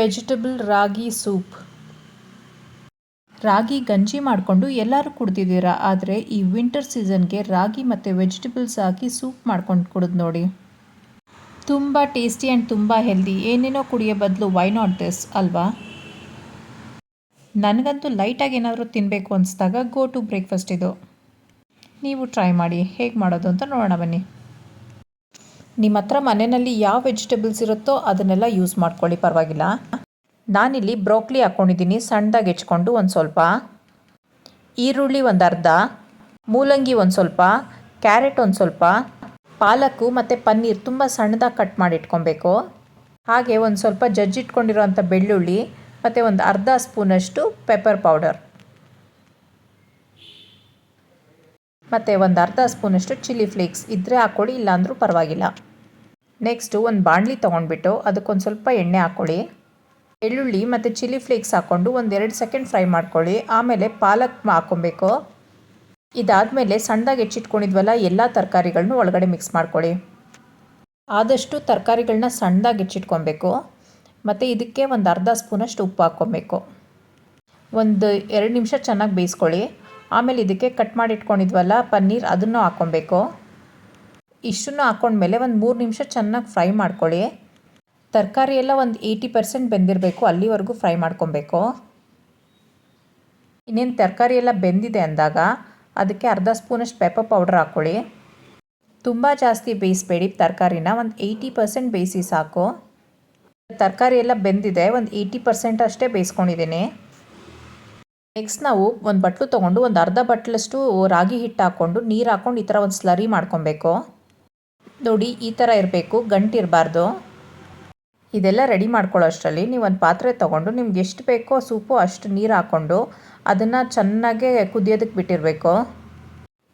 Vegetable ರಾಗಿ soup. ರಾಗಿ ಗಂಜಿ ಮಾಡಿಕೊಂಡು ಎಲ್ಲರೂ ಕುಡ್ದಿದ್ದೀರಾ? ಆದರೆ ಈ ವಿಂಟರ್ ಸೀಸನ್ಗೆ ರಾಗಿ ಮತ್ತು ವೆಜಿಟಬಲ್ಸ್ ಹಾಕಿ ಸೂಪ್ ಮಾಡ್ಕೊಂಡು ಕುಡಿದು ನೋಡಿ. ತುಂಬ ಟೇಸ್ಟಿ ಆ್ಯಂಡ್ ತುಂಬ ಹೆಲ್ದಿ. ಏನೇನೋ ಕುಡಿಯೋ ಬದಲು ವೈ ನಾಟ್ ದಿಸ್ ಅಲ್ವಾ? ನನಗಂತೂ ಲೈಟಾಗಿ ಏನಾದರೂ ತಿನ್ನಬೇಕು ಅನಿಸಿದಾಗ ಗೋ ಟು ಬ್ರೇಕ್ಫಾಸ್ಟ್ ಇದು. ನೀವು ಟ್ರೈ ಮಾಡಿ. ಹೇಗೆ ಮಾಡೋದು ಅಂತ ನೋಡೋಣ ಬನ್ನಿ. ನಿಮ್ಮ ಹತ್ರ ಮನೆಯಲ್ಲಿ ಯಾವ ವೆಜಿಟೇಬಲ್ಸ್ ಇರುತ್ತೋ ಅದನ್ನೆಲ್ಲ ಯೂಸ್ ಮಾಡ್ಕೊಳ್ಳಿ, ಪರವಾಗಿಲ್ಲ. ನಾನಿಲ್ಲಿ ಬ್ರೋಕ್ಲಿ ಹಾಕ್ಕೊಂಡಿದ್ದೀನಿ ಸಣ್ಣದಾಗಿ ಹೆಚ್ಕೊಂಡು ಒಂದು ಸ್ವಲ್ಪ. ಈರುಳ್ಳಿ ಒಂದು ಅರ್ಧ. ಮೂಲಂಗಿ ಒಂದು ಸ್ವಲ್ಪ. ಕ್ಯಾರೆಟ್ ಒಂದು ಸ್ವಲ್ಪ. ಪಾಲಕ್ಕು ಮತ್ತು ಪನ್ನೀರ್ ತುಂಬ ಸಣ್ಣದಾಗಿ ಕಟ್ ಮಾಡಿ ಇಟ್ಕೊಬೇಕು. ಹಾಗೆ ಒಂದು ಸ್ವಲ್ಪ ಜಜ್ಜಿಟ್ಕೊಂಡಿರೋಂಥ ಬೆಳ್ಳುಳ್ಳಿ ಮತ್ತು ಒಂದು ಅರ್ಧ ಸ್ಪೂನಷ್ಟು ಪೆಪ್ಪರ್ ಪೌಡರ್. ಮತ್ತು ಒಂದು ಅರ್ಧ ಸ್ಪೂನಷ್ಟು ಚಿಲ್ಲಿ ಫ್ಲೇಕ್ಸ್ ಇದ್ದರೆ ಹಾಕ್ಕೊಡಿ ಇಲ್ಲಾಂದರೂ ಪರವಾಗಿಲ್ಲ. ನೆಕ್ಸ್ಟು ಒಂದು ಬಾಣಲಿ ತೊಗೊಂಡ್ಬಿಟ್ಟು ಅದಕ್ಕೊಂದು ಸ್ವಲ್ಪ ಎಣ್ಣೆ ಹಾಕ್ಕೊಳ್ಳಿ ಬೆಳ್ಳುಳ್ಳಿ ಮತ್ತು ಚಿಲ್ಲಿ ಫ್ಲೇಕ್ಸ್ ಹಾಕ್ಕೊಂಡು ಒಂದು ಎರಡು ಸೆಕೆಂಡ್ ಫ್ರೈ ಮಾಡ್ಕೊಳ್ಳಿ. ಆಮೇಲೆ ಪಾಲಕ್ ಹಾಕ್ಕೊಬೇಕು ಇದಾದಮೇಲೆ ಸಣ್ಣದಾಗಿ ಹೆಚ್ಚಿಟ್ಕೊಂಡಿದ್ವಲ್ಲ ಎಲ್ಲ ತರಕಾರಿಗಳನ್ನೂ ಒಳಗಡೆ ಮಿಕ್ಸ್ ಮಾಡ್ಕೊಳ್ಳಿ. ಆದಷ್ಟು ತರಕಾರಿಗಳನ್ನ ಸಣ್ಣದಾಗಿ ಹೆಚ್ಚಿಟ್ಕೊಬೇಕು. ಮತ್ತು ಇದಕ್ಕೆ ಒಂದು ಅರ್ಧ ಸ್ಪೂನಷ್ಟು ಉಪ್ಪು ಹಾಕ್ಕೊಬೇಕು ಒಂದು ಎರಡು ನಿಮಿಷ ಚೆನ್ನಾಗಿ ಬೇಯಿಸ್ಕೊಳ್ಳಿ. ಆಮೇಲೆ ಇದಕ್ಕೆ ಕಟ್ ಮಾಡಿಟ್ಕೊಂಡಿದ್ವಲ್ಲ ಪನ್ನೀರ್ ಅದನ್ನು ಹಾಕ್ಕೊಬೇಕು ಇಷ್ಟನ್ನು ಹಾಕ್ಕೊಂಡ್ಮೇಲೆ ಒಂದು ಮೂರು ನಿಮಿಷ ಚೆನ್ನಾಗಿ ಫ್ರೈ ಮಾಡ್ಕೊಳ್ಳಿ. ತರಕಾರಿ ಎಲ್ಲ ಒಂದು ಏಯ್ಟಿ ಪರ್ಸೆಂಟ್ ಬೆಂದಿರಬೇಕು, ಅಲ್ಲಿವರೆಗೂ ಫ್ರೈ ಮಾಡ್ಕೊಬೇಕು. ಇನ್ನೇನು ತರಕಾರಿ ಎಲ್ಲ ಬೆಂದಿದೆ ಅಂದಾಗ ಅದಕ್ಕೆ ಅರ್ಧ ಸ್ಪೂನಷ್ಟು ಪೆಪ್ಪರ್ ಪೌಡ್ರ್ ಹಾಕ್ಕೊಳ್ಳಿ ತುಂಬ ಜಾಸ್ತಿ ಬೇಯಿಸಬೇಡಿ, ತರಕಾರಿನ ಒಂದು ಏಯ್ಟಿ ಪರ್ಸೆಂಟ್ ಬೇಯಿಸಿ ಸಾಕು. ತರಕಾರಿ ಎಲ್ಲ ಬೆಂದಿದೆ, ಒಂದು ಏಯ್ಟಿ ಪರ್ಸೆಂಟ್ ಅಷ್ಟೇ ಬೇಯಿಸ್ಕೊಂಡಿದ್ದೀನಿ. ನೆಕ್ಸ್ಟ್ ನಾವು ಒಂದು ಬಟ್ಲು ತೊಗೊಂಡು ಒಂದು ಅರ್ಧ ಬಟ್ಲಷ್ಟು ರಾಗಿ ಹಿಟ್ಟು ಹಾಕ್ಕೊಂಡು ನೀರು ಹಾಕ್ಕೊಂಡು ಈ ಥರ ಒಂದು ಸ್ಲರಿ ಮಾಡ್ಕೊಬೇಕು. ನೋಡಿ, ಈ ಥರ ಇರಬೇಕು, ಗಂಟಿರಬಾರ್ದು. ಇದೆಲ್ಲ ರೆಡಿ ಮಾಡ್ಕೊಳ್ಳೋ ಅಷ್ಟರಲ್ಲಿ ನೀವು ಒಂದು ಪಾತ್ರೆ ತೊಗೊಂಡು ನಿಮ್ಗೆ ಎಷ್ಟು ಬೇಕೋ ಸೂಪು ಅಷ್ಟು ನೀರು ಹಾಕ್ಕೊಂಡು ಅದನ್ನು ಚೆನ್ನಾಗೆ ಕುದಿಯೋದಕ್ಕೆ ಬಿಟ್ಟಿರಬೇಕು.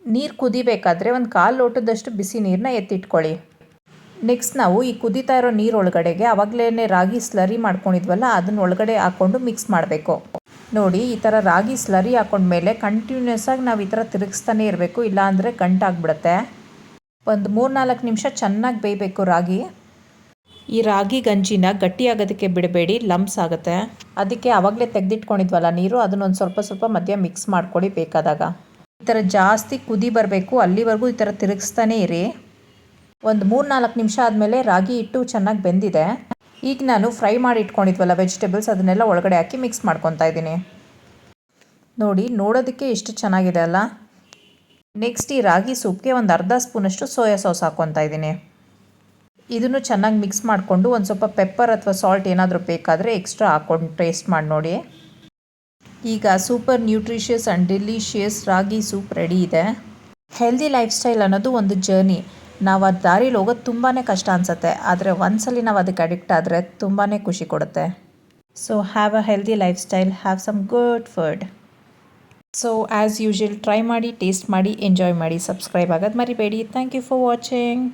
ನೀರು ಕುದಿಬೇಕಾದ್ರೆ ಒಂದು ಕಾಲು ಲೋಟದಷ್ಟು ಬಿಸಿ ನೀರನ್ನ ಎತ್ತಿಟ್ಕೊಳ್ಳಿ. ನೆಕ್ಸ್ಟ್ ನಾವು ಈ ಕುದೀತಾ ಇರೋ ನೀರು ಒಳಗಡೆಗೆ ಆವಾಗಲೇ ರಾಗಿ ಸ್ಲರಿ ಮಾಡ್ಕೊಂಡಿದ್ವಲ್ಲ, ಅದನ್ನ ಒಳಗಡೆ ಹಾಕ್ಕೊಂಡು ಮಿಕ್ಸ್ ಮಾಡಬೇಕು. ನೋಡಿ, ಈ ಥರ ರಾಗಿ ಸ್ಲರಿ ಹಾಕೊಂಡ್ಮೇಲೆ ಕಂಟಿನ್ಯೂಸ್ ಆಗಿ ನಾವು ಈ ಥರ ತಿರುಗಿಸ್ತಾನೆ ಇರಬೇಕು, ಇಲ್ಲಾಂದರೆ ಗಂಟಾಗ್ಬಿಡುತ್ತೆ. ಒಂದು ಮೂರು ನಾಲ್ಕು ನಿಮಿಷ ಚೆನ್ನಾಗಿ ಬೇಯಬೇಕು ರಾಗಿ. ಈ ರಾಗಿ ಗಂಜಿನ ಗಟ್ಟಿಯಾಗೋದಕ್ಕೆ ಬಿಡಬೇಡಿ ಲಂಪ್ಸ್ ಆಗುತ್ತೆ. ಅದಕ್ಕೆ ಆವಾಗಲೇ ತೆಗೆದಿಟ್ಕೊಂಡಿದ್ವಲ್ಲ ನೀರು ಅದನ್ನೊಂದು ಸ್ವಲ್ಪ ಸ್ವಲ್ಪ ಮಧ್ಯ ಮಿಕ್ಸ್ ಮಾಡ್ಕೊಳ್ಳಿ ಬೇಕಾದಾಗ. ಈ ಥರ ಜಾಸ್ತಿ ಕುದಿ ಬರಬೇಕು ಅಲ್ಲಿವರೆಗೂ ಈ ಥರ ತಿರುಗಿಸ್ತಾನೆ ಇರಿ. ಒಂದು ಮೂರು ನಾಲ್ಕು ನಿಮಿಷ ಆದಮೇಲೆ ರಾಗಿ ಹಿಟ್ಟು ಚೆನ್ನಾಗಿ ಬೆಂದಿದೆ. ಈಗ ನಾನು ಫ್ರೈ ಮಾಡಿ ಇಟ್ಕೊಂಡಿದ್ವಲ್ಲ ವೆಜಿಟೇಬಲ್ಸ್ ಅದನ್ನೆಲ್ಲ ಒಳಗಡೆ ಹಾಕಿ ಮಿಕ್ಸ್ ಮಾಡ್ಕೊತಾ ಇದ್ದೀನಿ. ನೋಡಿ ನೋಡೋದಕ್ಕೆ ಎಷ್ಟು ಚೆನ್ನಾಗಿದೆ ಅಲ್ಲ? ನೆಕ್ಸ್ಟ್ ಈ ರಾಗಿ ಸೂಪ್ಗೆ ಒಂದು ಅರ್ಧ ಸ್ಪೂನಷ್ಟು ಸೋಯಾ ಸಾಸ್ ಹಾಕ್ಕೊತಾ ಇದ್ದೀನಿ. ಇದನ್ನು ಚೆನ್ನಾಗಿ ಮಿಕ್ಸ್ ಮಾಡಿಕೊಂಡು ಒಂದು ಸ್ವಲ್ಪ ಪೆಪ್ಪರ್ ಅಥವಾ ಸಾಲ್ಟ್ ಏನಾದರೂ ಬೇಕಾದರೆ ಎಕ್ಸ್ಟ್ರಾ ಹಾಕ್ಕೊಂಡು ಟೇಸ್ಟ್ ಮಾಡಿ ನೋಡಿ. ಈಗ super nutritious and delicious ragi soup ready ಇದೆ. ಹೆಲ್ದಿ ಲೈಫ್ ಸ್ಟೈಲ್ ಅನ್ನೋದು ಒಂದು ಜರ್ನಿ. ನಾವು ಅದು ದಾರಿಲಿ ಹೋಗೋದು ತುಂಬಾ ಕಷ್ಟ ಅನಿಸುತ್ತೆ. ಆದರೆ ಒಂದ್ಸಲಿ ನಾವು ಅದಕ್ಕೆ ಅಡಿಕ್ಟ್ ಆದರೆ ತುಂಬಾ ಖುಷಿ ಕೊಡುತ್ತೆ. So have a healthy lifestyle have some good food so as usual try ಮಾಡಿ ಟೇಸ್ಟ್ ಮಾಡಿ ಎಂಜಾಯ್ ಮಾಡಿ ಸಬ್ಸ್ಕ್ರೈಬ್ ಆಗೋದು ಮರಿಬೇಡಿ. Thank you for watching